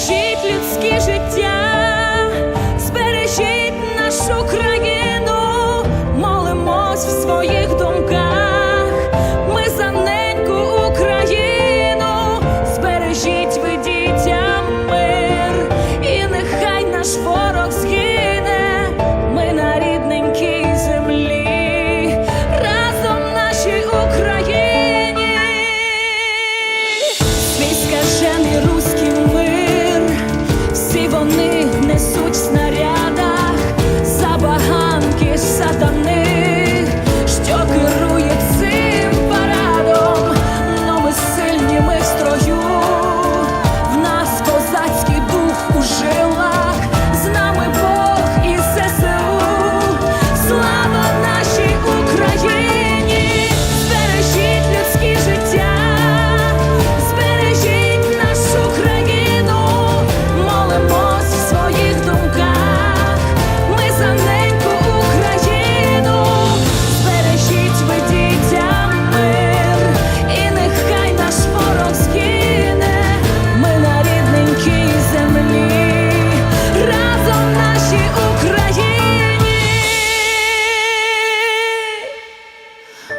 Бережіть людське життя, збережіть нашу країну, молимось в своїх думках, ми за неньку Україну, збережіть ви дітям мир, і нехай наш ворог. вони.